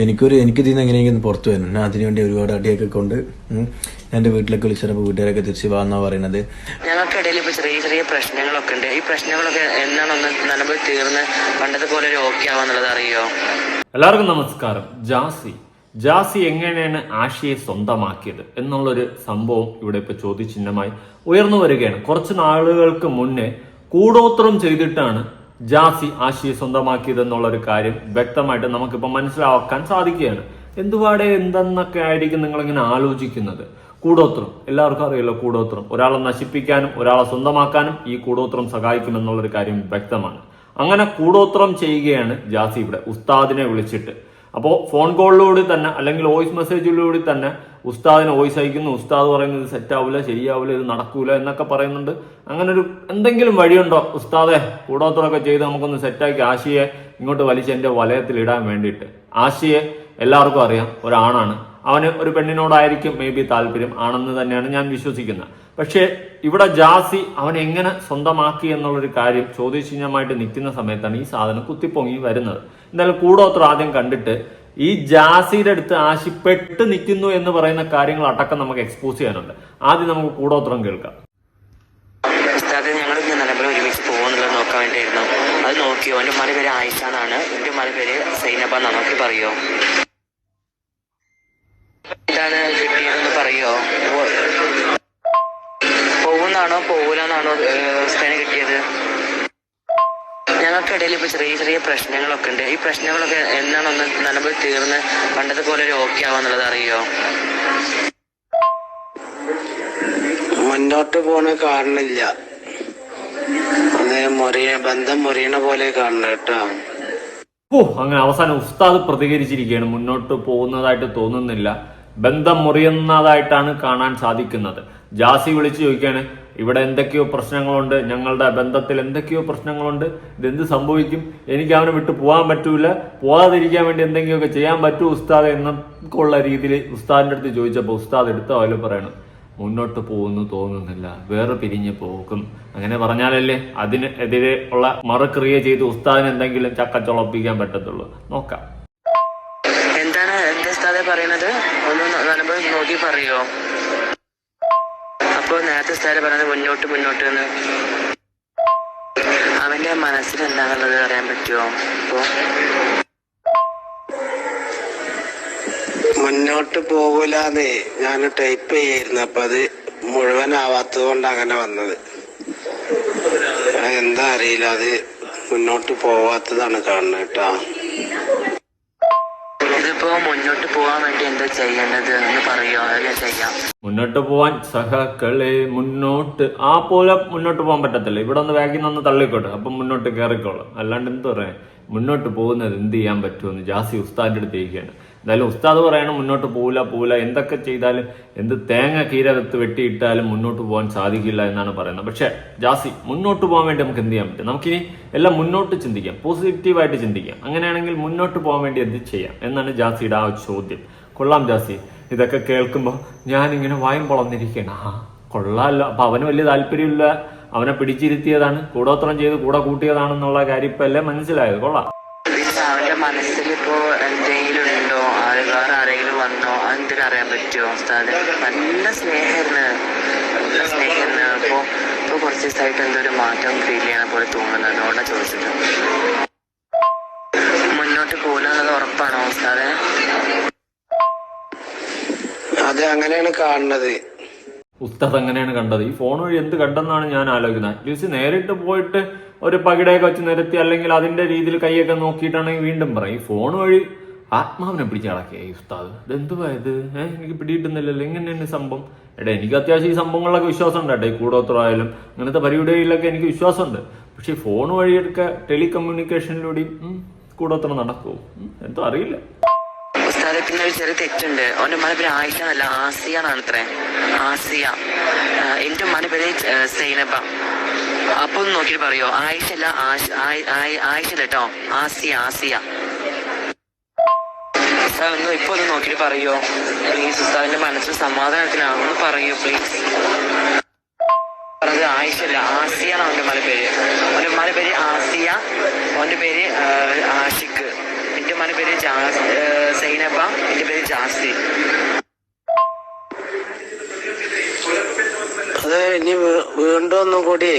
അപ്പം എനിക്കൊരു എനിക്ക് ഇതിൽ നിന്ന് എങ്ങനെയെങ്കിലും പുറത്ത് വരണം. ഞാൻ അതിനുവേണ്ടി ഒരുപാട് അടിയൊക്കെ കൊണ്ട് എന്റെ വീട്ടിലൊക്കെ വിളിച്ചപ്പോൾ വീട്ടുകാരൊക്കെ തിരിച്ച് വാന്നാ പറയുന്നത്. ഞങ്ങൾക്കിടയിൽ ഇപ്പോൾ ചെറിയ ചെറിയ പ്രശ്നങ്ങളൊക്കെ ഉണ്ട്. ഈ പ്രശ്നങ്ങളൊക്കെ എന്നാണ് ഒന്ന് നല്ലപോലെ തീർന്ന് പണ്ടത്തെ പോലെ ഒരു ഓക്കെ ആവാന്നുള്ളത് അറിയോ? എല്ലാവർക്കും നമസ്കാരം. ജാസി. ജാസി എങ്ങനെയാണ് ആശയെ സ്വന്തമാക്കിയത് എന്നുള്ളൊരു സംഭവം ഇവിടെ ഇപ്പൊ ചോദ്യചിഹ്നമായി ഉയർന്നു വരികയാണ്. കുറച്ച് നാളുകൾക്ക് മുന്നേ കൂടോത്രം ചെയ്തിട്ടാണ് ജാസി ആശയെ സ്വന്തമാക്കിയതെന്നുള്ള ഒരു കാര്യം വ്യക്തമായിട്ട് നമുക്കിപ്പോ മനസ്സിലാക്കാൻ സാധിക്കുകയാണ്. എന്തുപാടെ എന്തെന്നൊക്കെ ആയിരിക്കും നിങ്ങളിങ്ങനെ ആലോചിക്കുന്നത്? കൂടോത്രം. എല്ലാവർക്കും അറിയാലോ കൂടോത്രം. ഒരാളെ നശിപ്പിക്കാനും ഒരാളെ സ്വന്തമാക്കാനും ഈ കൂടോത്രം സഹായിക്കുമെന്നുള്ളൊരു കാര്യം വ്യക്തമാണ്. അങ്ങനെ കൂടോത്രം ചെയ്യുകയാണ് ജാസി ഇവിടെ. ഉസ്താദിനെ വിളിച്ചിട്ട്. അപ്പോൾ ഫോൺ കോളിലൂടെ തന്നെ അല്ലെങ്കിൽ വോയിസ് മെസ്സേജിലൂടെ തന്നെ ഉസ്താദിനെ വോയിസ് അയക്കുന്നു. ഉസ്താദ് പറയുന്നത് സെറ്റ് ആവില്ല ശരിയാവില്ല ഇത് നടക്കൂല എന്നൊക്കെ പറയുന്നുണ്ട്. അങ്ങനെ ഒരു എന്തെങ്കിലും വഴിയുണ്ടോ ഉസ്താദെ? കൂടോത്രമൊക്കെ ചെയ്ത് നമുക്കൊന്ന് സെറ്റാക്കി ആശയെ ഇങ്ങോട്ട് വലിച്ച് എന്റെ വലയത്തിൽ ഇടാൻ വേണ്ടിയിട്ട്. ആശയെ എല്ലാവർക്കും അറിയാം ഒരാണാണ്. അവന് ഒരു പെണ്ണിനോടായിരിക്കും മേ ബി താല്പര്യം. ആണെന്ന് തന്നെയാണ് ഞാൻ വിശ്വസിക്കുന്നത്. പക്ഷേ ഇവിടെ ജാസി അവൻ എങ്ങനെ സ്വന്തമാക്കി എന്നുള്ളൊരു കാര്യം ചോദ്യചിഹ്നമായിട്ട് നിൽക്കുന്ന സമയത്താണ് ഈ സാധനം കുത്തിപ്പൊങ്ങി വരുന്നത്. എന്തായാലും കൂടോത്രം ആദ്യം കണ്ടിട്ട് ഈ ജാസിയുടെ അടുത്ത് ആശിപ്പെട്ട് നിൽക്കുന്നു എന്ന് പറയുന്ന കാര്യങ്ങൾ അടക്കം നമുക്ക് എക്സ്പോസ് ചെയ്യാനുണ്ട്. ആദ്യം നമുക്ക് കൂടോത്രം കേൾക്കാം. ഞങ്ങൾ ഇന്ന് ഒരുമിച്ച് നോക്കാൻ അത് നോക്കിയോ? സൈനബ എന്നാണ് പറയോ? എന്താണ് കിട്ടിയതെന്ന് പറയോ? പോകുന്നാണോ പോകൂലെന്നാണോ ഉസ്താദിന് കിട്ടിയത്? ഞങ്ങൾക്കിടയിൽ ഇപ്പൊ ചെറിയ ചെറിയ പ്രശ്നങ്ങളൊക്കെ ഉണ്ട്. ഈ പ്രശ്നങ്ങളൊക്കെ എന്നാണൊന്ന് നല്ലപോലെ തീർന്ന് പണ്ടത്തെ പോലെ ഒരു ഓക്കെ ആവാന്നുള്ളത് അറിയോ? മുന്നോട്ട് പോണ കാണില്ല മുറിയ ബന്ധം മുറിയണ പോലെ കാണണം കേട്ടോ. ഓ അങ്ങനെ അവസാനം ഉസ്താദ് പ്രതികരിച്ചിരിക്കുകയാണ്. മുന്നോട്ട് പോകുന്നതായിട്ട് തോന്നുന്നില്ല. ബന്ധം മുറിയുന്നതായിട്ടാണ് കാണാൻ സാധിക്കുന്നത്. ജാസി വിളിച്ചു ചോദിക്കുകയാണ് ഇവിടെ എന്തൊക്കെയോ പ്രശ്നങ്ങളുണ്ട്? ഞങ്ങളുടെ ബന്ധത്തിൽ എന്തൊക്കെയോ പ്രശ്നങ്ങളുണ്ട്? ഇതെന്ത് സംഭവിക്കും? എനിക്ക് അവനെ വിട്ട് പോകാൻ പറ്റൂല. പോകാതിരിക്കാൻ വേണ്ടി എന്തെങ്കിലുമൊക്കെ ചെയ്യാൻ പറ്റൂ ഉസ്താദ് എന്നൊക്കെയുള്ള രീതിയിൽ ഉസ്താദിന്റെ അടുത്ത് ചോദിച്ചപ്പോൾ ഉസ്താദ് എടുത്ത പോലെ പറയണം മുന്നോട്ട് പോകുന്നു തോന്നുന്നില്ല. വേറെ പിരിഞ്ഞു പോകും. അങ്ങനെ പറഞ്ഞാലല്ലേ അതിന് എതിരെ ഉള്ള മറുക്രിയ ചെയ്ത് ഉസ്താദിന് എന്തെങ്കിലും ചക്കച്ചുളപ്പിക്കാൻ പറ്റത്തുള്ളൂ. നോക്കാം. എന്താ പറയണത്? ഒന്ന് നല്ലപോലെ നോക്കി പറയോ? അപ്പൊ നേരത്തെ ഉസ്താദെ പറഞ്ഞത് മുന്നോട്ട് മുന്നോട്ട് എന്ന്. അവന്റെ മനസ്സിൽ എന്താണുള്ളത് അറിയാൻ പറ്റുമോ അപ്പൊ? മുന്നോട്ട് പോകൂലെന്ന്. ഞാൻ ടൈപ്പ് ചെയ്യായിരുന്നു. അപ്പൊ അത് മുഴുവനാവാത്തത് കൊണ്ട് അങ്ങനെ വന്നത്. എന്താ അറിയില്ല. അത് മുന്നോട്ട് പോവാത്തതാണ് കാണുന്നത് കേട്ടോ. മുന്നോട്ട് പോകാൻ വേണ്ടി എന്താ എന്ന് പറയോ അല്ലേ ചെയ്യാം. മുന്നോട്ട് പോവാൻ സഹാക്കളെ മുന്നോട്ട് ആ പോലെ മുന്നോട്ട് പോകാൻ പറ്റത്തില്ല. ഇവിടെ ഒന്ന് ബാക്കിൽ നിന്ന് തള്ളിക്കോട്ടെ അപ്പം മുന്നോട്ട് കയറിക്കോളും അല്ലാണ്ട് എന്ത് പറയാൻ മുന്നോട്ട് പോകുന്നത് എന്ത് ചെയ്യാൻ പറ്റുമെന്ന് ജാസി ഉസ്താദിന്റെ അടുത്ത് ചോദിക്കുകയാണ്. എന്തായാലും ഉസ്താദ് പറയണം മുന്നോട്ട് പോകില്ല പോകില്ല എന്തൊക്കെ ചെയ്താലും എന്ത് തേങ്ങ കീരകത്ത് വെട്ടിയിട്ടാലും മുന്നോട്ട് പോകാൻ സാധിക്കില്ല എന്നാണ് പറയുന്നത്. പക്ഷേ ജാസി മുന്നോട്ട് പോകാൻ വേണ്ടി നമുക്ക് എന്ത് ചെയ്യാൻ പറ്റും? നമുക്കിനി എല്ലാം മുന്നോട്ട് ചിന്തിക്കാം. പോസിറ്റീവായിട്ട് ചിന്തിക്കാം. അങ്ങനെയാണെങ്കിൽ മുന്നോട്ട് പോകാൻ വേണ്ടി എന്ത് ചെയ്യാം എന്നാണ് ജാസിയുടെ ആ ചോദ്യം. കൊള്ളാം ജാസി. ഇതൊക്കെ കേൾക്കുമ്പോൾ ഞാനിങ്ങനെ വായും പൊളന്നിരിക്കണം ആ കൊള്ളാമല്ലോ അപ്പൊ അവന് വലിയ താല്പര്യമില്ല. അവനെ പിടിച്ചിരുത്തിയതാണ് കൂടോത്രം ചെയ്ത് കൂടെ കൂട്ടിയതാണെന്നുള്ള കാര്യം ഇപ്പൊ അല്ലേ മനസ്സിലായത്? കൊള്ളാം. അവന്റെ മനസ്സിൽ ഇപ്പോ എന്തെങ്കിലും ഉണ്ടോ ആര് വേറെ ആരെങ്കിലും വന്നോ? എന്തെങ്കിലും അറിയാൻ പറ്റുമോ ഉസ്താദ് നല്ല സ്നേഹമായിരുന്നു. നല്ല സ്നേഹമായിരുന്നു. അപ്പോ ഇപ്പൊ കുറച്ച് ദിവസമായിട്ട് എന്തോ ഒരു മാറ്റം ഫീൽ ചെയ്യണ പോലെ തോന്നുന്നത്. അതുകൊണ്ടാണ് ചോദിച്ചത്. മുന്നോട്ട് പോലെന്നുള്ളത് ഉറപ്പാണോ ഉസ്താദെ? അത് അങ്ങനെയാണ് കാണുന്നത്. ഉസ്താദ് എങ്ങനെയാണ് കണ്ടത്. ഈ ഫോൺ വഴി എന്ത് കണ്ടെന്നാണ് ഞാൻ ആലോചിക്കുന്നത്. അറ്റ്ലീസ്റ്റ് നേരിട്ട് പോയിട്ട് ഒരു പകിടയൊക്കെ വെച്ച് നിരത്തി അല്ലെങ്കിൽ അതിന്റെ രീതിയിൽ കൈയൊക്കെ നോക്കിയിട്ടാണെങ്കിൽ വീണ്ടും പറയും. ഈ ഫോൺ വഴി ആത്മാവിനെ പിടിച്ച് കളക്കിയ ഈ ഉസ്താദ് ഇതെന്തുവാ ഇത്? ഏഹ് എനിക്ക് പിടിയിട്ടുന്നില്ലല്ലോ എങ്ങനെയാണ് സംഭവം. എടാ എനിക്ക് അത്യാവശ്യം ഈ സംഭവങ്ങളിലൊക്കെ വിശ്വാസമുണ്ട് കേട്ടോ. ഈ കൂടോത്രമായാലും അങ്ങനത്തെ പരിപാടികളിലൊക്കെ എനിക്ക് വിശ്വാസമുണ്ട്. പക്ഷേ ഫോൺ വഴിയൊക്കെ ടെലികമ്മ്യൂണിക്കേഷനിലൂടെയും കൂടോത്രം നടക്കുമോ എന്തോ അറിയില്ല. പിന്നെ ഒരു ചെറിയ തെറ്റുണ്ട്. ഓന്റെ ഉമ്മാന്റെ പേര് ആയിഷ എന്നല്ല ആസിയ എന്നാണ് അത്രേ ആസിയ. എന്റെ ഉമ്മാന്റെ പേര് സൈനബ. അപ്പൊ ഒന്ന് നോക്കിയിട്ട് പറയോ? ആയിഷ അല്ല ആയിഷ കേട്ടോ. ആസിയ ആസിയ. ഒന്ന് ഇപ്പൊ ഒന്ന് നോക്കിയിട്ട് പറയോ? പ്ലീസ് ഉസ്താദിന്റെ മനസ്സിൽ സമാധാനത്തിനാണ് ഒന്ന് പറയൂ പ്ലീസ് പറഞ്ഞത് ആയിഷ അല്ല ആസിയ എന്നാണ് അവന്റെ ഉമ്മാന്റെ പേര്. അവന്റെ ഉമ്മാന്റെ പേര് ആസിയ അവന്റെ പേര് ആഷിക്ക എന്റെ ഉമ്മാന്റെ പേര് സൈനബ എന്റെ പേര് ജാസ്തി അത് ഇനി വീണ്ടും ഒന്നും കൂടി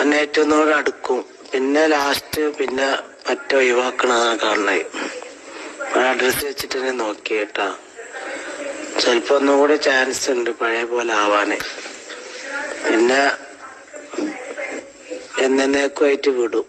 അന്നേറ്റൊന്നുകൂടെ അടുക്കും. പിന്നെ ലാസ്റ്റ് പിന്നെ മറ്റേ ഒഴിവാക്കണതാണ് കാണുന്നത് അഡ്രസ് വെച്ചിട്ട് തന്നെ നോക്കി കേട്ടാ ചിലപ്പോ ഒന്നും കൂടി ചാൻസ് ഉണ്ട് പഴയ പോലെ ആവാന്. പിന്നെ എന്നേക്കുമായിട്ട് വിടും.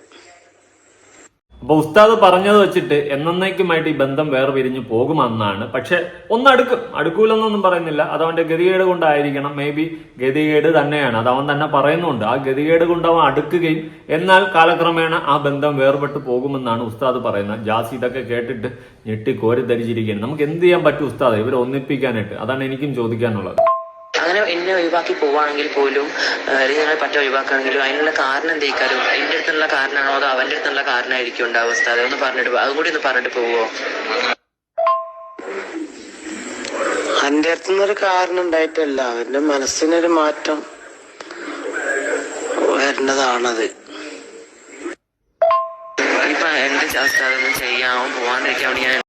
അപ്പൊ ഉസ്താദ് പറഞ്ഞത് വെച്ചിട്ട് എന്നേക്കുമായിട്ട് ഈ ബന്ധം വേറെ പിരിഞ്ഞു പോകുമെന്നാണ്. പക്ഷെ ഒന്ന് അടുക്കും. അടുക്കൂലെന്നൊന്നും പറയുന്നില്ല. അത് അവന്റെ ഗതികേട് കൊണ്ടായിരിക്കണം. മേ ബി ഗതികേട് തന്നെയാണ്. അത് അവൻ തന്നെ പറയുന്നുണ്ട്. ആ ഗതികേട് കൊണ്ട് അവൻ അടുക്കുകയും എന്നാൽ കാലക്രമേണ ആ ബന്ധം വേർപെട്ട് പോകുമെന്നാണ് ഉസ്താദ് പറയുന്നത്. ജാസി ഇതൊക്കെ കേട്ടിട്ട് ഞെട്ടി കോരി ധരിച്ചിരിക്കുകയാണ് നമുക്ക് എന്ത് ചെയ്യാൻ പറ്റും ഉസ്താദ്? ഇവരെ ഒന്നിപ്പിക്കാനായിട്ട്. അതാണ് എനിക്കും ചോദിക്കാനുള്ളത്. അങ്ങനെ എന്നെ ഒഴിവാക്കി പോവാണെങ്കിൽ പോലും അല്ലെങ്കിൽ ഞങ്ങളെ പറ്റ ഒഴിവാക്കുകയാണെങ്കിലും അതിനുള്ള കാരണം എന്തേക്കാരും എന്റെ അടുത്തുള്ള കാരണമാണോ അതോ അവന്റെ അടുത്തുള്ള കാരണമായിരിക്കും ഉണ്ടാവുക അവസ്ഥ അതൊന്ന് പറഞ്ഞിട്ട് അതും കൂടി ഒന്ന് പറഞ്ഞിട്ട് പോവോ? എന്റെ അടുത്തുനിന്നൊരു കാരണം ഉണ്ടായിട്ടല്ല. അവന്റെ മനസ്സിനൊരു മാറ്റം വരേണ്ടതാണത്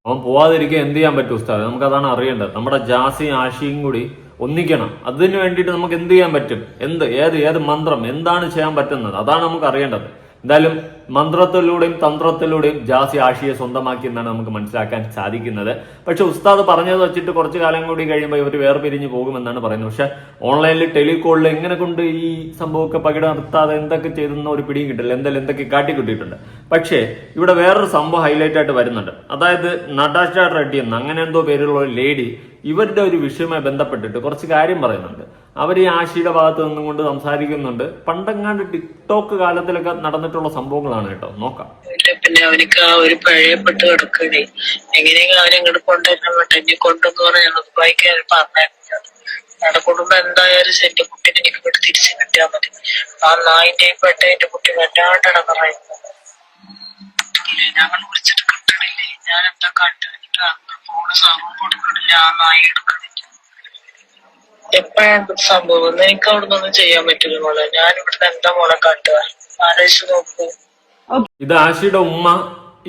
അവൻ പോവാതിരിക്കുക എന്ത് ചെയ്യാൻ പറ്റും ഉസ്താദ്? നമുക്ക് അതാണ് അറിയേണ്ടത്. നമ്മുടെ ജാസി ആഷിയും കൂടി ഒന്നിക്കണം. അതിന് വേണ്ടിയിട്ട് നമുക്ക് എന്ത് ചെയ്യാൻ പറ്റും? എന്ത്? ഏത്? ഏത് മന്ത്രം? എന്താണ് ചെയ്യാൻ പറ്റുന്നത്? അതാണ് നമുക്ക് അറിയേണ്ടത്. എന്തായാലും മന്ത്രത്തിലൂടെയും തന്ത്രത്തിലൂടെയും ജാസി ആഷിയെ സ്വന്തമാക്കി എന്നാണ് നമുക്ക് മനസ്സിലാക്കാൻ സാധിക്കുന്നത്. പക്ഷെ ഉസ്താദ് പറഞ്ഞത് വെച്ചിട്ട് കുറച്ചു കാലം കൂടി കഴിയുമ്പോൾ ഇവർ വേർപിരിഞ്ഞ് പോകുമെന്നാണ് പറയുന്നത്. പക്ഷെ ഓൺലൈനിൽ ടെലികോളിൽ എങ്ങനെ കൊണ്ട് ഈ സംഭവമൊക്കെ പകിട നിർത്താതെ എന്തൊക്കെ ചെയ്തെന്ന് ഒരു പിടിയും കിട്ടില്ല. എന്തായാലും എന്തൊക്കെ കാട്ടിക്കിട്ടിയിട്ടുണ്ട്. പക്ഷേ ഇവിടെ വേറൊരു സംഭവം ഹൈലൈറ്റ് ആയിട്ട് വരുന്നുണ്ട്. അതായത് നടാഷ റെഡ്ഡി എന്ന് അങ്ങനെ എന്തോ പേരുള്ള ഒരു ലേഡി ഇവരുടെ ഒരു വിഷയവുമായി ബന്ധപ്പെട്ടിട്ട് കുറച്ച് കാര്യം പറയുന്നുണ്ട്. അവർ ആശിയുടെ ഭാഗത്ത് നിന്നും കൊണ്ട് സംസാരിക്കുന്നുണ്ട്. പണ്ടെങ്ങാണ്ട് ടിക്ടോക്ക് കാലത്തിലൊക്കെ നടന്നിട്ടുള്ള സംഭവങ്ങളാണ് കേട്ടോ. നോക്കാം. പിന്നെ അവനിക്ക് ആ ഒരു പഴയപ്പെട്ട് കിടക്കണേ. എങ്ങനെയെങ്കിലും അവനെ ഇങ്ങോട്ട് കൊണ്ടുവരാൻ വേണ്ട എന്നെ കൊണ്ടെന്ന് പറയാൻ ദുബായിക്ക് പറഞ്ഞായിരുന്നു ഞങ്ങളുടെ കുടുംബം എന്തായാലും എന്റെ കുട്ടീനെ എനിക്ക് ഇവിടെ തിരിച്ചു കിട്ടിയാൽ മതി. ആ നായിന്റെയും പെട്ടതിന്റെ കുട്ടി വല്ലാണ്ട് പറയുന്നത്. ഞങ്ങൾ വിളിച്ചിട്ട് കിട്ടണില്ലേ. ഞാൻ എന്താ കാട്ടുക ഫോണ് സാറും കൊടുക്കണില്ല. ആ നായി എടുക്കണില്ല എപ്പോഴാണ് സംഭവം? ഒന്നും എനിക്ക് അവിടെ ഒന്നും ചെയ്യാൻ പറ്റില്ല മോളെ. ഞാൻ ഇവിടുന്ന് എന്താ മോളെ കാട്ടുക? ആലോചിച്ച് നോക്കൂ. ഇത് ആശിയുടെ ഉമ്മ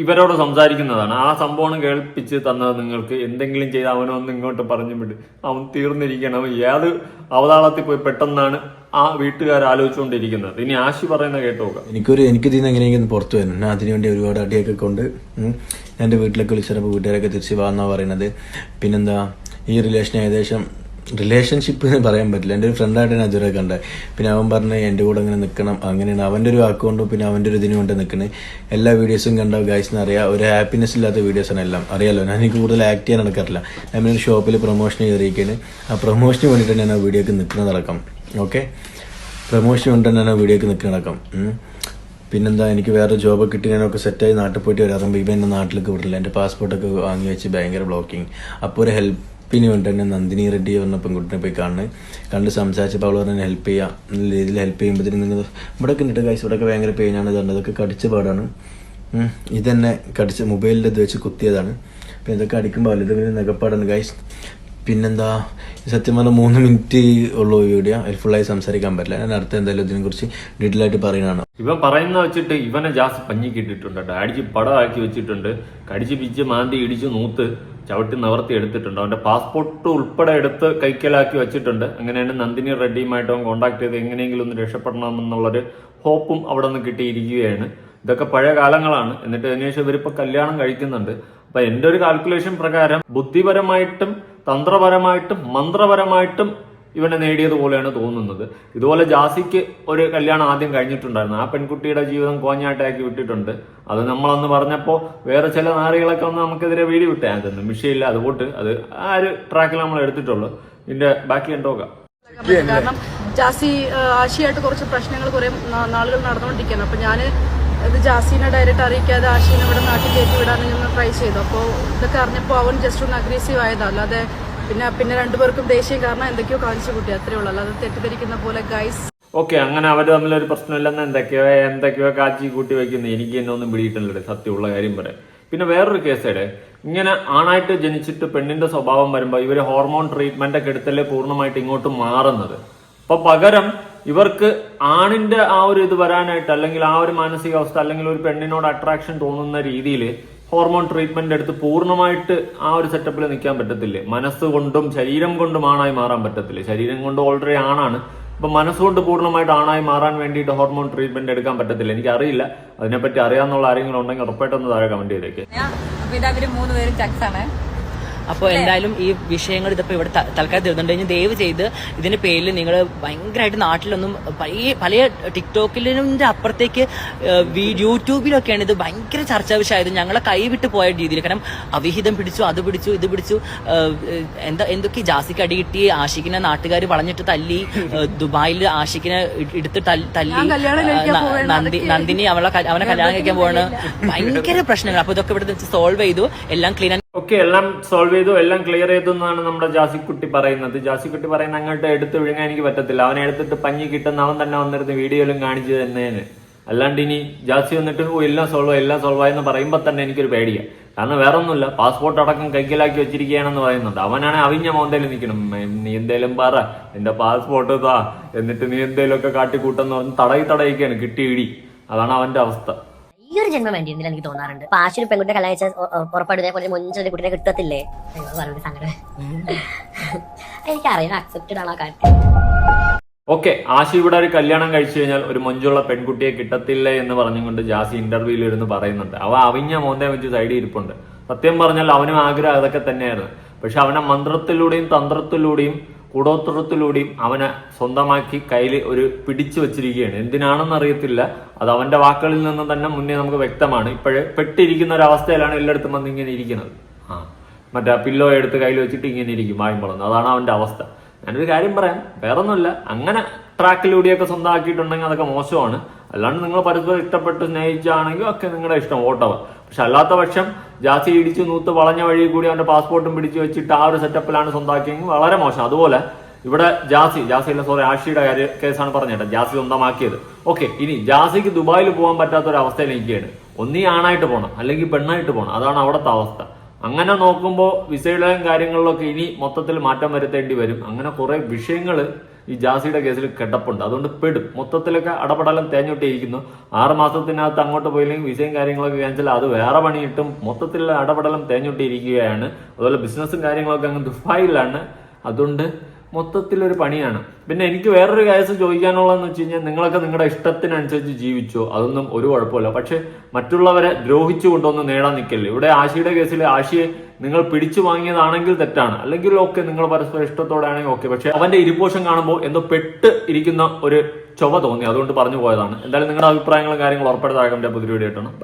ഇവരോട് സംസാരിക്കുന്നതാണ്. ആ സംഭവം കേൾപ്പിച്ച് തന്നത് നിങ്ങൾക്ക് എന്തെങ്കിലും ചെയ്ത് അവനെ ഒന്ന് ഇങ്ങോട്ട് പറഞ്ഞു വിട്. അവൻ തീർന്നിരിക്കണം. ഏത് അവതാളത്തിൽ പോയി പെട്ടെന്നാണ് ആ വീട്ടുകാർ ആലോചിച്ചുകൊണ്ടിരിക്കുന്നത്. ഇനി ആശി പറയുന്ന കേട്ടു നോക്കാം. എനിക്കൊരു എനിക്ക് ഇതിന് എങ്ങനെയെങ്കിലും പുറത്തു വരണം. ഞാൻ അതിനുവേണ്ടി ഒരുപാട് അടിയൊക്കെ കൊണ്ട് എന്റെ വീട്ടിലേക്ക് വിളിച്ചപ്പോൾ വീട്ടുകാരൊക്കെ തിരിച്ച് വാന്നാ പറയുന്നത്. പിന്നെന്താ ഈ റിലേഷൻ ഏകദേശം റിലേഷൻഷിപ്പ് എന്ന് പറയാൻ പറ്റില്ല. എന്റെ ഒരു ഫ്രണ്ടായിട്ട് ഞാൻ അതുവരെ കണ്ടത് പിന്നെ അവൻ പറഞ്ഞ് എന്റെ കൂടെ അങ്ങനെ നിൽക്കണം. അങ്ങനെയാണ്. അവന്റെ ഒരു അക്കൗണ്ടും പിന്നെ അവന്റെ ഒരു ഇതിന് കൊണ്ട് നിൽക്കുന്നത് എല്ലാ വീഡിയോസും കണ്ട ഗൈസിന് അറിയാം. ഒരു ഹാപ്പിനെസ് ഇല്ലാത്ത വീഡിയോസാണ് എല്ലാം. അറിയാലോ? ഞാൻ എനിക്ക് കൂടുതൽ ആക്ട് ചെയ്യാൻ നടക്കാറില്ല. ഞാൻ ഒരു ഷോപ്പിൽ പ്രൊമോഷൻ കയറിയിരിക്കുകയാണ് ആ പ്രൊമോഷന് വേണ്ടിയിട്ട് ഞാൻ ആ വീഡിയോക്ക് നിൽക്കുന്നതടക്കം ഓക്കെ പ്രൊമോഷൻ കൊണ്ട് തന്നെ ആ വീഡിയോക്ക് നിൽക്കുന്നതടക്കം. പിന്നെന്താ? എനിക്ക് വേറെ ജോബ് കിട്ടി. ഞാനൊക്കെ സെറ്റായി നാട്ടിൽ പോയിട്ട് വരാറുമ്പോൾ ഇവ എന്റെ നാട്ടിലേക്ക് വിടില്ല എന്റെ പാസ്പോർട്ടൊക്കെ വാങ്ങി വെച്ച് ഭയങ്കര ബ്ലോക്കിങ് അപ്പോൾ ഒരു ഹെൽപ്പിന് തന്നെ നന്ദിനി റെഡ്ഡി പറഞ്ഞ പെൺകുട്ടിനെ പോയി കാണുന്നത് കണ്ട് സംസാരിച്ചപ്പോൾ അവൾ പറഞ്ഞ ഹെൽപ്പ് ചെയ്യാം. നല്ല രീതിയിൽ ഹെൽപ്പ് ചെയ്യുമ്പോഴത്തേനും നിങ്ങൾ ഇവിടെയൊക്കെ കണ്ടിട്ട് കൈസ് ഇവിടെയൊക്കെ ഭയങ്കര പെയിനാണ് ഇതുണ്ട് അതൊക്കെ കടിച്ച പാടാണ്. ഇത് ഇതെന്നെ കടിച്ച മൊബൈലിൽ ഇത് വെച്ച് കുത്തിയതാണ്. പിന്നെ ഇതൊക്കെ അടിക്കുമ്പോൾ വലുതെങ്കിലും നികപ്പാടാണ്. ഗൈസ് പിന്നെന്താ സത്യം പറഞ്ഞാൽ മൂന്ന് മിനിറ്റ് ഉള്ള വീഡിയോ ഫുള്ളായി സംസാരിക്കാൻ പറ്റില്ല. ഞാൻ അടുത്ത എന്തായാലും ഇതിനെക്കുറിച്ച് ഡീറ്റെയിൽ ആയിട്ട് പറയുന്നതാണ്. ഇവൻ പറയുന്ന വെച്ചിട്ട് ഇവനെ ജാസ് പഞ്ഞിക്ക് ഇട്ടിട്ടുണ്ട് അടിച്ച് പടമാക്കി വെച്ചിട്ടുണ്ട്. കടിച്ച് പിച്ച് മാന്തി ഇടിച്ച് നൂത്ത് ചവിട്ടി നിവർത്തി എടുത്തിട്ടുണ്ട്. അവന്റെ പാസ്പോർട്ട് ഉൾപ്പെടെ എടുത്ത് കൈക്കലാക്കി വെച്ചിട്ടുണ്ട്. അങ്ങനെയാണ് നന്ദിനി റെഡ്ഡിയുമായിട്ട് അവൻ കോൺടാക്ട് ചെയ്ത് എങ്ങനെയെങ്കിലും ഒന്ന് രക്ഷപ്പെടണമെന്നുള്ളൊരു ഹോപ്പും അവിടെ നിന്ന് കിട്ടിയിരിക്കുകയാണ്. ഇതൊക്കെ പഴയ കാലങ്ങളാണ്. എന്നിട്ട് അതിനുശേഷം ഇവരിപ്പോ കല്യാണം കഴിക്കുന്നുണ്ട്. അപ്പൊ എന്റെ ഒരു കാൽക്കുലേഷൻ പ്രകാരം ബുദ്ധിപരമായിട്ടും തന്ത്രപരമായിട്ടും മന്ത്രപരമായിട്ടും ഇവനെ നേടിയതുപോലെയാണ് തോന്നുന്നത്. ഇതുപോലെ ജാസിക്ക് ഒരു കല്യാണം ആദ്യം കഴിഞ്ഞിട്ടുണ്ടായിരുന്നു. ആ പെൺകുട്ടിയുടെ ജീവിതം കോഞ്ഞാട്ടാക്കി വിട്ടിട്ടുണ്ട്. അത് നമ്മളന്ന് പറഞ്ഞപ്പോൾ വേറെ ചില നാറികളൊക്കെ ഒന്ന് നമുക്കെതിരെ വീടി വിട്ടേ. അതൊന്നും അത് പോട്ട് അത് ആ ഒരു ട്രാക്കിൽ നമ്മൾ എടുത്തിട്ടുള്ളൂ. ഇതിന്റെ ബാക്കി കണ്ടോക്കാം കാരണം ജാസി ആശയായിട്ട് കുറച്ച് പ്രശ്നങ്ങൾ കുറെ നാളുകൾ നടന്നുകൊണ്ടിരിക്കുകയാണ്. അപ്പൊ ഞാൻ ഇത് ജാസീനെ ഡയറക്റ്റ് അറിയിക്കാതെ ആശീന ഇവിടെ നാട്ടിൽ കയറ്റി വിടാനും ഞങ്ങൾ ട്രൈ ചെയ്തു. അപ്പോൾ ഇതൊക്കെ അറിഞ്ഞപ്പോൾ അവൻ ജസ്റ്റ് ഒന്ന് അഗ്രസീവ് ആയതാ. അല്ലാതെ പിന്നെ പിന്നെ രണ്ടുപേർക്കും ദേഷ്യം കാരണം എന്തൊക്കെയോ കാണിച്ചു കൂട്ടി. അത്രേ ഉള്ളൂ. അല്ലാതെ തെറ്റിദ്ധരിക്കുന്ന പോലെ ഗൈസ് ഓക്കെ അങ്ങനെ അവർ തമ്മിലൊരു പ്രശ്നമില്ലെന്ന് എന്തൊക്കെയോ എന്തൊക്കെയോ കാച്ചി കൂട്ടി വെക്കുന്നു. എനിക്ക് എന്നെ ഒന്നും പിടിയിട്ടില്ല സത്യമുള്ള കാര്യം പറയാം. പിന്നെ വേറൊരു കേസേടെ ഇങ്ങനെ ആണായിട്ട് ജനിച്ചിട്ട് പെണ്ണിന്റെ സ്വഭാവം വരുമ്പോൾ ഇവർ ഹോർമോൺ ട്രീറ്റ്മെന്റ് ഒക്കെ എടുത്തല്ലേ പൂർണമായിട്ട് ഇങ്ങോട്ട് മാറുന്നത്? അപ്പൊ പകരം ഇവർക്ക് ആണിന്റെ ആ ഒരു ഇത് വരാനായിട്ട് അല്ലെങ്കിൽ ആ ഒരു മാനസികാവസ്ഥ അല്ലെങ്കിൽ ഒരു പെണ്ണിനോട് അട്രാക്ഷൻ തോന്നുന്ന രീതിയിൽ ഹോർമോൺ ട്രീറ്റ്മെന്റ് എടുത്ത് പൂർണമായിട്ട് ആ ഒരു സെറ്റപ്പിൽ നിൽക്കാൻ പറ്റത്തില്ലേ? മനസ്സുകൊണ്ടും ശരീരം കൊണ്ടും ആണായി മാറാൻ പറ്റത്തില്ലേ? ശരീരം കൊണ്ട് ഓൾറെഡി ആണാണ്. അപ്പൊ മനസ്സുകൊണ്ട് പൂർണമായിട്ട് ആണായി മാറാൻ വേണ്ടിയിട്ട് ഹോർമോൺ ട്രീറ്റ്മെന്റ് എടുക്കാൻ പറ്റത്തില്ല? എനിക്ക് അറിയില്ല അതിനെപ്പറ്റി അറിയാന്നുള്ള ആരെങ്കിലും ഉണ്ടെങ്കിൽ ഉറപ്പായിട്ടൊന്ന് താഴെ കമന്റ് ചെയ്തേക്ക്. മൂന്ന് പേരും ചക്സാണ്. അപ്പോൾ എന്തായാലും ഈ വിഷയങ്ങൾ ഇതിപ്പോൾ ഇവിടെ തൽക്കാലം തീർന്നുണ്ട് കഴിഞ്ഞ് ദയവ് ചെയ്ത് ഇതിന്റെ പേരിൽ നിങ്ങൾ ഭയങ്കരമായിട്ട് നാട്ടിലൊന്നും പല പല ടിക്ടോക്കിലിന്റെ അപ്പുറത്തേക്ക് യൂട്യൂബിലൊക്കെയാണ് ഇത് ഭയങ്കര ചർച്ചാ വിഷയമായത്. ഞങ്ങളെ കൈവിട്ട് പോയ രീതിയിൽ. കാരണം അവിഹിതം പിടിച്ചു അത് പിടിച്ചു ഇത് പിടിച്ചു. എന്താ എന്തൊക്കെ ജാസിക്ക് അടി കിട്ടി ആഷിഖിനെ നാട്ടുകാർ വളഞ്ഞിട്ട് തല്ലി ദുബായിൽ ആഷിഖിനെ എടുത്ത് തല്ലി-. നന്ദി നന്ദിനി അവളെ അവനെ കല്യാണം കഴിക്കാൻ പോവാണ്. ഭയങ്കര പ്രശ്നങ്ങൾ. അപ്പൊ ഇതൊക്കെ ഇവിടെ സോൾവ് ചെയ്തു. എല്ലാം ക്ലീൻ ഓക്കെ എല്ലാം സോൾവ് ചെയ്തു എല്ലാം ക്ലിയർ ചെയ്തു എന്നാണ് നമ്മുടെ ജാസിക്കുട്ടി പറയുന്നത്. ജാസിക്കുട്ടി പറയുന്ന അങ്ങോട്ട് എടുത്ത് വിഴുങ്ങാൻ എനിക്ക് പറ്റത്തില്ല. അവനെ എടുത്തിട്ട് പഞ്ഞി കിട്ടുന്ന അവൻ തന്നെ വന്നിരുന്ന് വീഡിയോയിലും കാണിച്ചു തന്നേന്. അല്ലാണ്ട് ഇനി ജാസി വന്നിട്ട് ഓ എല്ലാം സോൾവ് എല്ലാം സോൾവ് എന്ന് പറയുമ്പോൾ തന്നെ എനിക്കൊരു പേടിയാണ് കാരണം വേറെ ഒന്നുമില്ല പാസ്പോർട്ട് അടക്കം കൈക്കലാക്കി വെച്ചിരിക്കുകയാണെന്ന് പറയുന്നത് അവനാണ് അവിഞ്ഞ മോന്തയിൽ നിൽക്കണം. നീ എന്തേലും പറ. എന്റെ പാസ്പോർട്ട് താ എന്നിട്ട് നീ എന്തേലും ഒക്കെ കാട്ടിക്കൂട്ടെന്ന് പറഞ്ഞ് തടയി തടയിക്കാണ്. കിട്ടി ഇടി അതാണ് അവന്റെ അവസ്ഥ. ഈ ഒരു ജന്മം വേണ്ടിയിരുന്നില്ല എനിക്ക് തോന്നാറുണ്ട്. അപ്പൊ ആശു ഒരു പെൺകുട്ടിയെ കല്യാണം വെച്ചാൽ ഉറപ്പായിട്ട് ഇതേപോലെ മൊഞ്ചൊരു കുട്ടിയെ കിട്ടത്തില്ലേ? പറഞ്ഞു സങ്കടം. എനിക്കറിയാം അക്സെപ്റ്റഡ് ആണ് ആ കാര്യത്തിൽ ഓക്കെ ആശി ഇവിടെ ഒരു കല്യാണം കഴിച്ചു കഴിഞ്ഞാൽ ഒരു മൊഞ്ചുള്ള പെൺകുട്ടിയെ കിട്ടത്തില്ല എന്ന് പറഞ്ഞുകൊണ്ട് ജാസി ഇന്റർവ്യൂവിൽ ഇരുന്ന് പറയുന്നുണ്ട്. അവ അവിഞ്ഞ മോന്തേ വെച്ച് സൈഡിൽ ഇരിപ്പുണ്ട്. സത്യം പറഞ്ഞാൽ അവനും ആഗ്രഹം അതൊക്കെ തന്നെയായിരുന്നു. പക്ഷെ അവനെ മന്ത്രത്തിലൂടെയും തന്ത്രത്തിലൂടെയും കൂടോത്രത്തിലൂടെയും അവനെ സ്വന്തമാക്കി കയ്യിൽ ഒരു പിടിച്ചു വെച്ചിരിക്കുകയാണ്. എന്തിനാണെന്ന് അറിയത്തില്ല. അത് അവന്റെ വാക്കുകളിൽ നിന്ന് തന്നെ മുന്നേ നമുക്ക് വ്യക്തമാണ്. ഇപ്പോഴേ പെട്ടിരിക്കുന്ന ഒരു അവസ്ഥയിലാണ് എല്ലായിടത്തും വന്ന് ഇങ്ങനെ ഇരിക്കുന്നത്. ആ മറ്റേ പില്ലോ എടുത്ത് കയ്യിൽ വെച്ചിട്ട് ഇങ്ങനെ ഇരിക്കും വായുമ്പളന്ന് അതാണ് അവന്റെ അവസ്ഥ. ഞാനൊരു കാര്യം പറയാം. വേറൊന്നുമില്ല. അങ്ങനെ ട്രാക്കിലൂടെയൊക്കെ സ്വന്തമാക്കിയിട്ടുണ്ടെങ്കിൽ അതൊക്കെ മോശമാണ്. അല്ലാണ്ട് നിങ്ങൾ പരസ്പരം ഇഷ്ടപ്പെട്ട് സ്നേഹിച്ചാണെങ്കിൽ ഒക്കെ നിങ്ങളുടെ ഇഷ്ടം വോട്ടവർ പക്ഷെ അല്ലാത്ത പക്ഷം ജാസി ഇടിച്ചു നൂത്ത് വളഞ്ഞ വഴി കൂടി അവന്റെ പാസ്പോർട്ടും പിടിച്ചു വെച്ചിട്ട് ആ ഒരു സെറ്റപ്പിലാണ് സ്വന്തമാക്കിയെങ്കിൽ വളരെ മോശം. അതുപോലെ ഇവിടെ ജാസി ജാസി അല്ല സോറി ആഷിയുടെ കാര്യ കേസാണ് പറഞ്ഞത് ജാസി സ്വന്തമാക്കിയത്. ഓക്കെ ഇനി ജാസിക്ക് ദുബായിൽ പോകാൻ പറ്റാത്ത ഒരു അവസ്ഥയിൽ എനിക്കാണ് ഒന്നീ ആണായിട്ട് പോകണം അല്ലെങ്കിൽ പെണ്ണായിട്ട് പോകണം അതാണ് അവിടുത്തെ അവസ്ഥ. അങ്ങനെ നോക്കുമ്പോൾ വിസയുടെയും കാര്യങ്ങളിലൊക്കെ ഇനി മൊത്തത്തിൽ മാറ്റം വരുത്തേണ്ടി വരും. അങ്ങനെ കുറെ വിഷയങ്ങൾ ഈ ജാസിയുടെ കേസിൽ കിടപ്പുണ്ട്. അതുകൊണ്ട് പെടും. മൊത്തത്തിലൊക്കെ അടപടലം തേഞ്ഞൊട്ടിയിരിക്കുന്നു. ആറ് മാസത്തിനകത്ത് അങ്ങോട്ട് പോയില്ലെങ്കിൽ വിസയും കാര്യങ്ങളൊക്കെ ക്യാൻസൽ അത് വേറെ പണിയിട്ടും മൊത്തത്തിലുള്ള അടപടലം തേഞ്ഞൊട്ടിയിരിക്കുകയാണ്. അതുപോലെ ബിസിനസ്സും കാര്യങ്ങളൊക്കെ അങ്ങ് ദുബായിലാണ്. അതുകൊണ്ട് മൊത്തത്തിലൊരു പണിയാണ്. പിന്നെ എനിക്ക് വേറൊരു കാര്യം ചോദിക്കാനുള്ളതെന്ന് വെച്ച് കഴിഞ്ഞാൽ നിങ്ങളൊക്കെ നിങ്ങളുടെ ഇഷ്ടത്തിനനുസരിച്ച് ജീവിച്ചോ അതൊന്നും ഒരു കുഴപ്പമില്ല. പക്ഷെ മറ്റുള്ളവരെ ദ്രോഹിച്ചു കൊണ്ടൊന്നും നേടാൻ നിൽക്കല്ലേ? ഇവിടെ ആശിയുടെ കേസിൽ ആശിയെ നിങ്ങൾ പിടിച്ചു വാങ്ങിയതാണെങ്കിൽ തെറ്റാണ്. അല്ലെങ്കിൽ ഓക്കെ നിങ്ങൾ പരസ്പരം ഇഷ്ടത്തോടെ ആണെങ്കിൽ ഓക്കെ പക്ഷെ അവന്റെ ഇരിപ്പോഷം കാണുമ്പോൾ എന്തോ പെട്ട് ഇരിക്കുന്ന ഒരു ചൊവ തോന്നി. അതുകൊണ്ട് പറഞ്ഞു പോയതാണ്. എന്തായാലും നിങ്ങളുടെ അഭിപ്രായങ്ങളും കാര്യങ്ങളും ഉറപ്പെടുത്താൻ പുതിയ വീഡിയോ Bye.